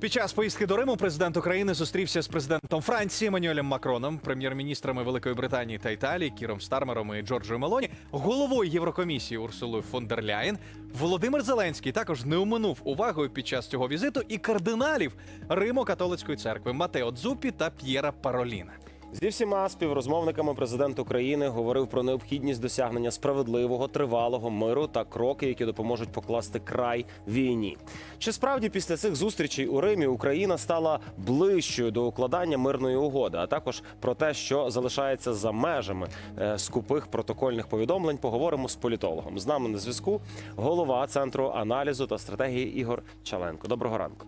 Під час поїздки до Риму президент України зустрівся з президентом Франції Манюелем Макроном, прем'єр-міністрами Великої Британії та Італії Кіром Стармером і Джорджою Мелоні, головою Єврокомісії Урсулою фон дер Ляєн. Володимир Зеленський також не оминув увагою під час цього візиту і кардиналів Римо-католицької церкви Матео Дзупі та П'єра Пароліна. Зі всіма співрозмовниками президент України говорив про необхідність досягнення справедливого тривалого миру та кроки, які допоможуть покласти край війні. Чи справді після цих зустрічей у Римі Україна стала ближчою до укладання мирної угоди, а також про те, що залишається за межами е, скупих протокольних повідомлень, поговоримо з політологом. З нами на зв'язку голова центру аналізу та стратегії Ігор Чаленко. Доброго ранку.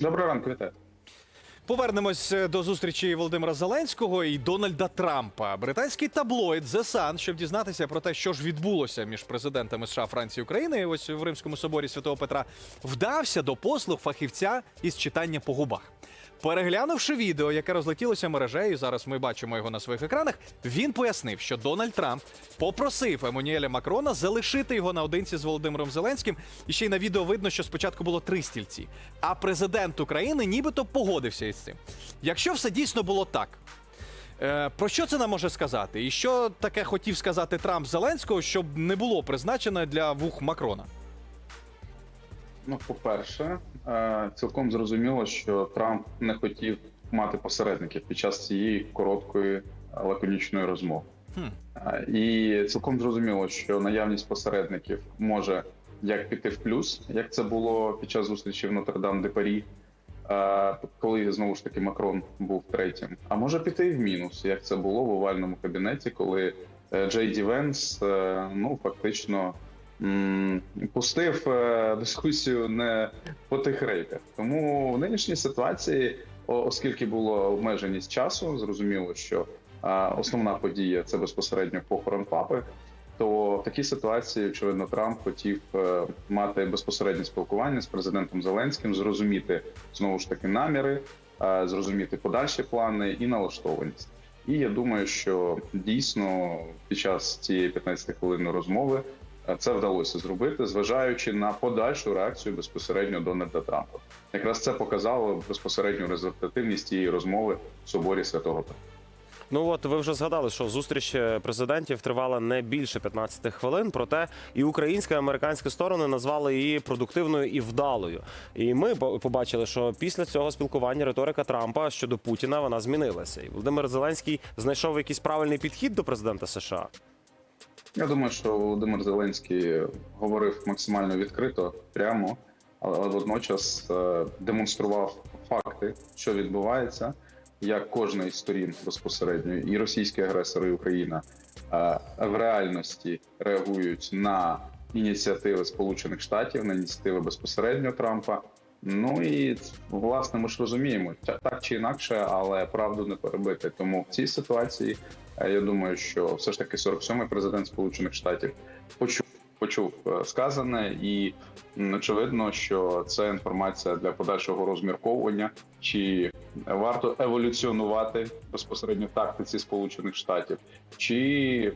Доброго ранку, вітаю. Повернемось е, до зустрічі Володимира Зеленського і Дональда Трампа. Британський таблоїд The Sun, щоб дізнатися про те, що ж відбулося між президентами США, Франції і України, ось в Римському соборі Святого Петра, вдався до послуг фахівця із читання по губах. Переглянувши відео, яке розлетілося мережею, зараз ми бачимо його на своїх екранах. Він пояснив, що Дональд Трамп попросив Еммануеля Макрона залишити його наодинці з Володимиром Зеленським. І ще й на відео видно, що спочатку було три стільці. А президент України нібито погодився із цим. Якщо все дійсно було так. е, Про що це нам може сказати? І що таке хотів сказати Трамп Зеленського, щоб не було призначено для вух Макрона? Ну, по-перше, е, цілком зрозуміло, що Трамп не хотів мати посередників під час цієї короткої е, лаконічної розмови. Хм. Е, І цілком зрозуміло, що наявність посередників може як піти в плюс, як це було під час зустрічі в Нотр-Дам де Парі, коли знову ж таки Макрон був третім. А може піти і в мінус, як це було в овальному кабінеті, коли Джей Ді Венс ну фактично пустив е, дискусію не по тих рейках. Тому в нинішній ситуації, оскільки була обмеженість часу, зрозуміло, що основна подія це безпосередньо похорон папи. То в такій ситуації, очевидно, Трамп хотів е, мати безпосереднє спілкування з президентом Зеленським, зрозуміти знову ж таки наміри, е, зрозуміти подальші плани і налаштованість. І я думаю, що дійсно під час цієї 15 хвилинної розмови це вдалося зробити, зважаючи на подальшу реакцію безпосередньо Дональда Трампа. Якраз це показало безпосередню результативність цієї розмови в соборі святого Петра. Ну от ви вже згадали, що зустріч е, президентів тривала не більше 15 хвилин. Проте і українська і американська сторони назвали її продуктивною і вдалою. І ми побачили, що після цього спілкування риторика Трампа щодо Путіна вона змінилася. І Володимир Зеленський знайшов якийсь правильний підхід до президента США. Я думаю, що Володимир Зеленський говорив максимально відкрито, прямо, але водночас е, демонстрував факти, що відбувається, як кожна із сторін безпосередньо, і російський агресор, і Україна е, в реальності реагують на ініціативи Сполучених Штатів, на ініціативи безпосередньо Трампа. Ну і власне ми ж розуміємо, так чи інакше, але правду не перебити. Тому в цій ситуації я думаю, що все ж таки 47-й президент Сполучених Штатів почув почув е, сказане, і очевидно, що це інформація для подальшого розмірковування, чи варто еволюціонувати безпосередньо в тактиці Сполучених Штатів, чи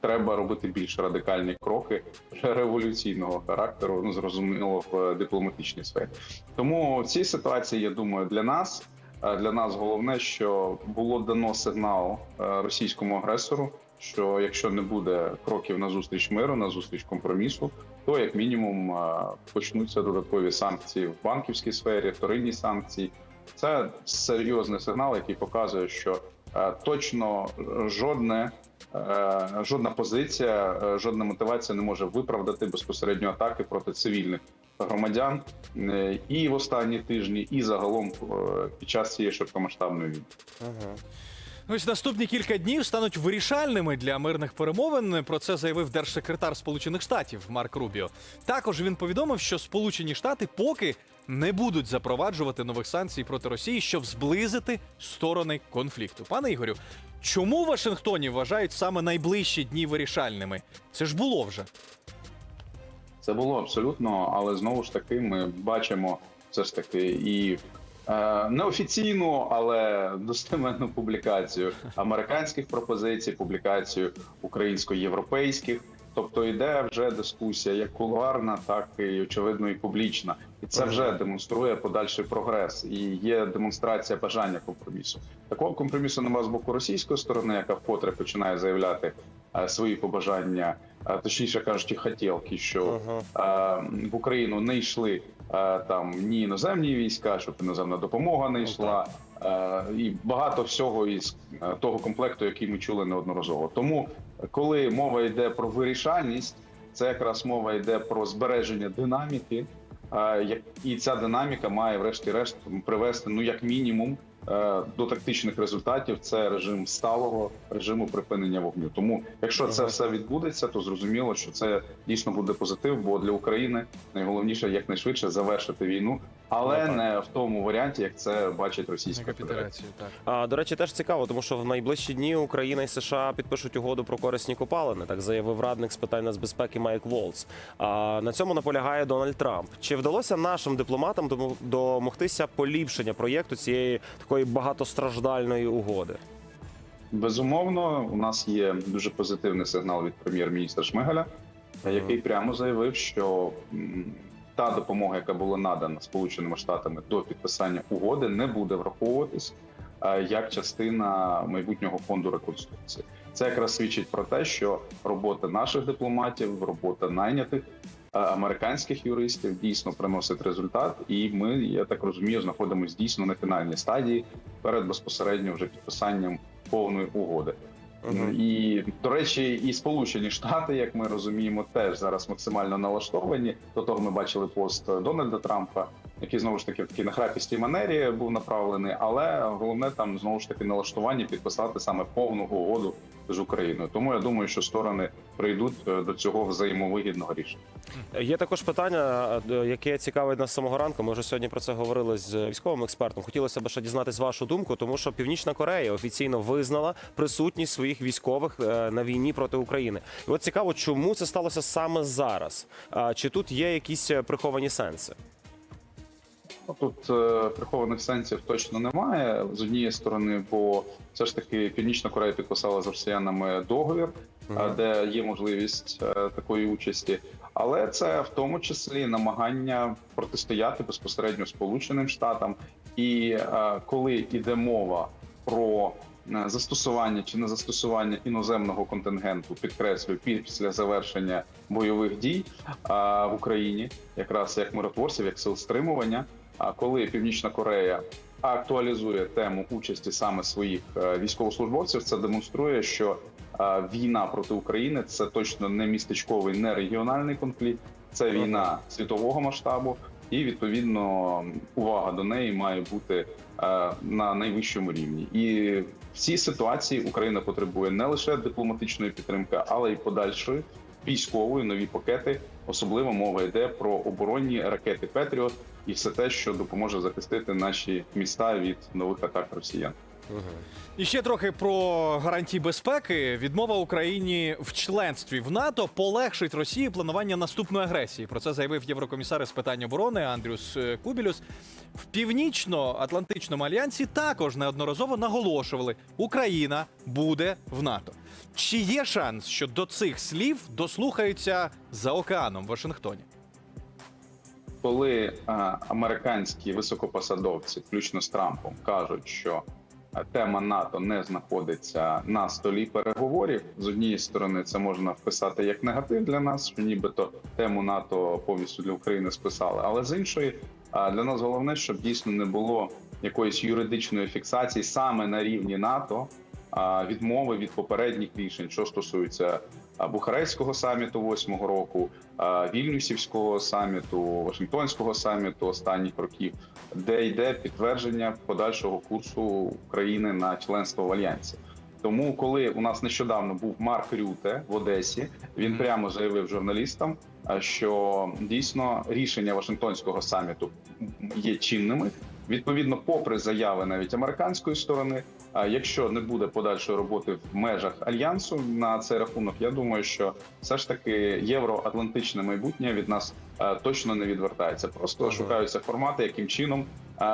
треба робити більш радикальні кроки революційного характеру, ну зрозуміло в дипломатичній сфері. Тому в цій ситуації я думаю, для нас е, для нас головне, що було дано сигнал е, російському агресору, що якщо не буде кроків на зустріч миру, на зустріч компромісу, то як мінімум е, почнуться додаткові санкції в банківській сфері, вторинні санкції. Це серйозний сигнал, який показує, що е, точно жодне. е, Жодна позиція, е, жодна мотивація не може виправдати безпосередньо атаки проти цивільних громадян е, і в останні тижні, і загалом е, під час цієї широкомасштабної війни. Ось наступні кілька днів стануть вирішальними для мирних перемовин. Про це заявив держсекретар Сполучених Штатів Марк Рубіо. Також він повідомив, що Сполучені Штати поки не будуть запроваджувати нових санкцій проти Росії, щоб зблизити сторони конфлікту. Пане Ігорю, чому в Вашингтоні вважають саме найближчі дні вирішальними? Це ж було вже. Це було абсолютно, але знову ж таки, ми бачимо все ж таки і е, неофіційну, але достеменну публікацію американських пропозицій, публікацію українсько-європейських Тобто йде вже дискусія як кулуарна, так і очевидно і публічна, і це вже демонструє подальший прогрес. І є демонстрація бажання компромісу. Такого компромісу немає з боку російської сторони, яка вкотре починає заявляти е, свої побажання, точніше кажучи, хотілки, що Ага. в Україну не йшли там ні іноземні війська, щоб іноземна допомога не йшла, е, і багато всього із того комплекту, який ми чули неодноразово. Тому, коли мова йде про вирішальність, це якраз мова йде про збереження динаміки. І ця динаміка має, врешті-решт, привести ну як мінімум до тактичних результатів. Це режим сталого режиму припинення вогню. Тому, якщо це все відбудеться, то зрозуміло, що це дійсно буде позитив, бо для України найголовніше якнайшвидше завершити війну, але Ну, так. не в тому варіанті, як це бачить Російська Федерація. Так. А, до речі, теж цікаво, тому що в найближчі дні Україна і США підпишуть угоду про корисні копалини. Так заявив радник з питань нацбезпеки Майк Волц. А на цьому наполягає Дональд Трамп. Чи вдалося нашим дипломатам домогтися поліпшення проєкту цієї такої багатостраждальної угоди? Безумовно, у нас є дуже позитивний сигнал від прем'єр-міністра Шмигаля, який прямо заявив, що та допомога, яка була надана Сполученими Штатами до підписання угоди, не буде враховуватись е, як частина майбутнього фонду реконструкції. Це якраз свідчить про те, що робота наших дипломатів, робота найнятих е, американських юристів дійсно приносить результат, і ми, я так розумію, знаходимося дійсно на фінальній стадії перед безпосередньо вже підписанням повної угоди. Мгм. І до речі, і Сполучені Штати, як ми розуміємо, теж зараз максимально налаштовані. До того ми бачили пост Дональда Трампа, який знову ж таки в такій нахрапістій манері був направлений. Але головне там знову ж таки налаштування підписати саме повну угоду з Україною. Тому я думаю, що сторони прийдуть е, до цього взаємовигідного рішення. Є також питання, е, яке цікавить нас самого ранку. Ми вже сьогодні про це говорили з військовим експертом. Хотілося б ще дізнатись вашу думку, тому що Північна Корея офіційно визнала присутність своїх військових е, на війні проти України. І от цікаво, чому це сталося саме зараз? Чи тут є якісь е, приховані сенси? Ну, Тут е, прихованих сенсів точно немає з однієї сторони, бо все ж таки Північна Корея підписала з росіянами договір, е, де є можливість е, такої участі. Але це в тому числі намагання протистояти безпосередньо Сполученим Штатам. І е, коли йде мова про е, застосування чи не застосування іноземного контингенту, підкреслюю, після завершення бойових дій е, в Україні, якраз як миротворців, як сил стримування. А коли Північна Корея актуалізує тему участі саме своїх е, військовослужбовців, це демонструє, що е, війна проти України це точно не містечковий, не регіональний конфлікт, це війна світового масштабу, і відповідно увага до неї має бути е, на найвищому рівні. І в цій ситуації Україна потребує не лише дипломатичної підтримки, але й подальшої військової нові пакети. Особливо мова йде про оборонні ракети Петріот і все те, що допоможе захистити наші міста від нових атак росіян. І ще трохи про гарантії безпеки. Відмова Україні в членстві в НАТО полегшить Росії планування наступної агресії. Про це заявив єврокомісар з питань оборони Андрюс е, Кубілюс. В північно-атлантичному альянсі також неодноразово наголошували, Україна буде в НАТО. Чи є шанс, що до цих слів дослухаються за океаном в Вашингтоні? Коли е, американські високопосадовці, включно з Трампом, кажуть, що тема НАТО не знаходиться на столі переговорів, з однієї сторони це можна вписати як негатив для нас, що нібито тему НАТО повністю для України списали. Але з іншої, для нас головне, щоб дійсно не було якоїсь юридичної фіксації саме на рівні НАТО. Відмови від попередніх рішень, що стосується Бухарестського саміту восьмого року, Вільнюсівського саміту, Вашингтонського саміту останніх років, де йде підтвердження подальшого курсу України на членство в альянсі. Тому, коли у нас нещодавно був Марк Рюте в Одесі, він прямо заявив журналістам, що дійсно рішення Вашингтонського саміту є чинними. Відповідно, попри заяви навіть американської сторони, а якщо не буде подальшої роботи в межах альянсу на цей рахунок, я думаю, що все ж таки євроатлантичне майбутнє від нас точно не відвертається. Просто Ага. шукаються формати, яким чином,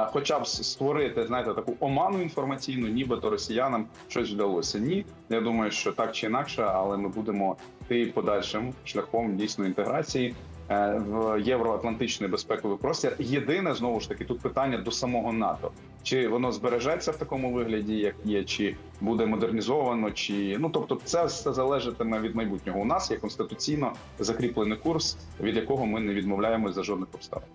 хоча б створити, знаєте, таку оману інформаційну, нібито росіянам щось вдалося. Ні, я думаю, що так чи інакше, але ми будемо йти подальшим шляхом дійсно інтеграції в євроатлантичний безпековий простір. Єдине знову ж таки тут питання до самого НАТО. Чи воно збережеться в такому вигляді, як є, чи буде модернізовано, чи ну тобто, це все залежатиме від майбутнього. У нас є конституційно закріплений курс, від якого ми не відмовляємось за жодних обставин.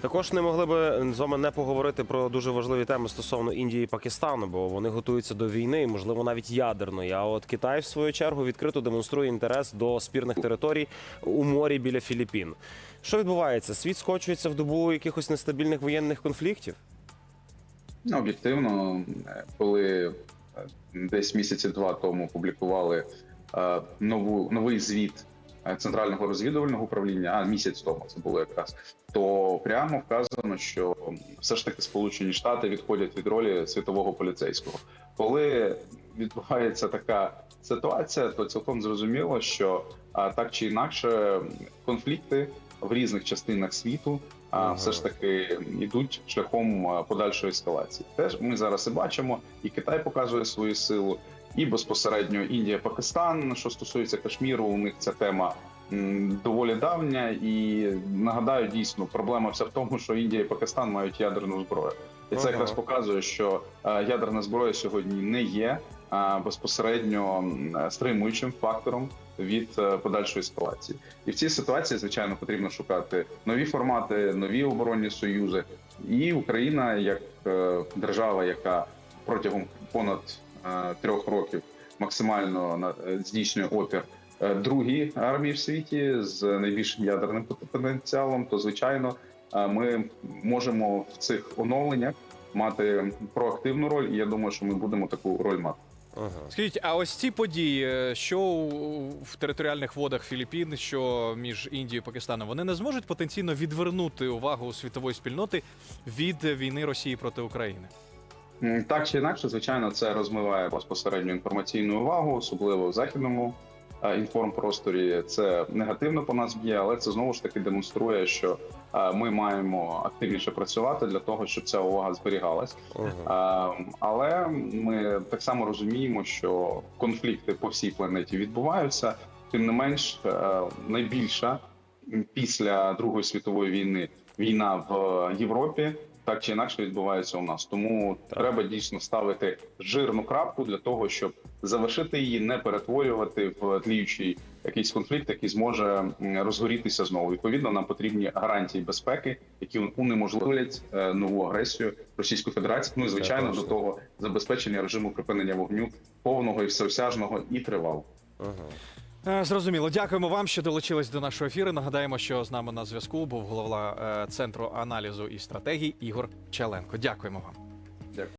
Також не могли би з вами не поговорити про дуже важливі теми стосовно Індії і Пакистану, бо вони готуються до війни, можливо, навіть ядерної. А от Китай, в свою чергу, відкрито демонструє інтерес до спірних територій у морі біля Філіппін. Що відбувається? Світ скочується в добу якихось нестабільних воєнних конфліктів? Ну, об'єктивно, коли е, десь місяці два тому публікували е, нову новий звіт центрального розвідувального управління, а місяць тому це було якраз, то прямо вказано, що все ж таки Сполучені Штати відходять від ролі світового поліцейського. Коли відбувається така ситуація, то цілком зрозуміло, що так чи інакше конфлікти в різних частинах світу а, Ага. все ж таки йдуть шляхом подальшої ескалації. Теж ми зараз і бачимо, і Китай показує свою силу, і безпосередньо Індія, Пакистан. Що стосується Кашміру, у них ця тема доволі давня. І нагадаю, дійсно проблема вся в тому, що Індія і Пакистан мають ядерну зброю, і це Ага. якраз показує, що е, ядерна зброя сьогодні не є безпосередньо стримуючим фактором від е, подальшої ескалації. І в цій ситуації, звичайно, потрібно шукати нові формати, нові оборонні союзи. І Україна, як е, держава, яка протягом понад е, трьох років максимально на- е, здійснює опір е, другій армії в світі з найбільшим ядерним потенціалом, то звичайно е, ми можемо в цих оновленнях мати проактивну роль, і я думаю, що ми будемо таку роль мати. Ага. Скажіть, а ось ці події, е, що в територіальних водах Філіппін, що між Індією і Пакистаном, вони не зможуть потенційно відвернути увагу світової спільноти від війни Росії проти України? Так чи інакше, звичайно, це розмиває безпосередньо інформаційну увагу, особливо в західному е, інформпросторі. Це негативно по нас б'є, але це знову ж таки демонструє, що е, ми маємо активніше працювати для того, щоб ця увага зберігалась. Ага. Е, Але ми так само розуміємо, що конфлікти по всій планеті відбуваються. Тим не менш, е, найбільша після Другої світової війни війна в Європі так чи інакше відбувається у нас. Тому Так. треба дійсно ставити жирну крапку для того, щоб завершити її, не перетворювати в тліючий якийсь конфлікт, який зможе розгорітися знову. Відповідно, нам потрібні гарантії безпеки, які унеможливлять е, нову агресію Російської Федерації. Ну і звичайно, точно. до того забезпечення режиму припинення вогню повного і всеосяжного і тривалого. Ага. Е, Зрозуміло. Дякуємо вам, що долучились до нашого ефіру. Нагадаємо, що з нами на зв'язку був голова е, центру аналізу і стратегій Ігор Чаленко. Дякуємо вам.